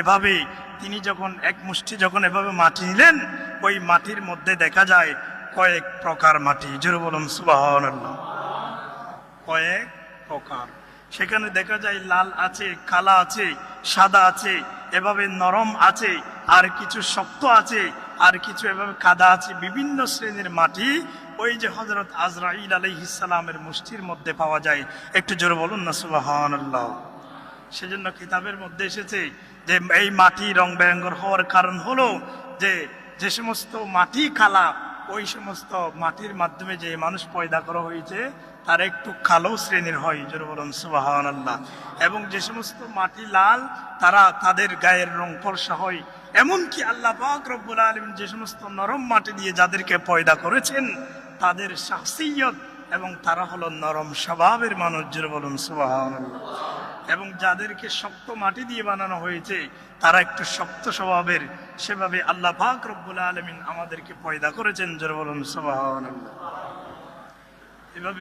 এভাবে তিনি যখন এক মুষ্টি যখন এভাবে মাটি নিলেন, ওই মাটির মধ্যে দেখা যায় কয়েক প্রকার মাটি। জোরে বলুন সুবাহ কয়েক প্রকার। সেখানে দেখা যায় লাল আছে, কালা আছে, সাদা আছে, এভাবে নরম আছে, আর কিছু শক্ত আছে, আর কিছু এভাবে কাদা আছে। বিভিন্ন শ্রেণির মাটি ওই যে হজরত আজরাইল আলাইহিসালামের মুষ্টির মধ্যে পাওয়া যায়। একটু জোরে বলুন না সুবাহান সেজন্য কিতাবের মধ্যে এসেছে যে এই মাটি রং বেরঙ্গর হওয়ার কারণ হলো যে যে সমস্ত মাটি কালা ওই সমস্ত মাটির মাধ্যমে যে মানুষ পয়দা করা হয়েছে, তার একটু কালো শ্রেণির হয়, জোরে বলুন আল্লাহ এবং যে সমস্ত মাটি লাল, তারা তাদের গায়ের রং ফর্সা হয়। এমনকি আল্লাহ পাক রব্বুল আলম যে সমস্ত নরম মাটি দিয়ে যাদেরকে পয়দা করেছেন, তাদের শাসিয়ত এবং তারা হলো নরম স্বভাবের মানুষ, জোরে বলুন আল্লাহ এবং যাদেরকে শক্ত মাটি দিয়ে বানানো হয়েছে, তারা একটু শক্ত স্বভাবের, সেভাবে আল্লাহ পাক রব্বুল আলমিন আমাদেরকে পয়দা করেছেন। জোর বলুন সবাহ এভাবে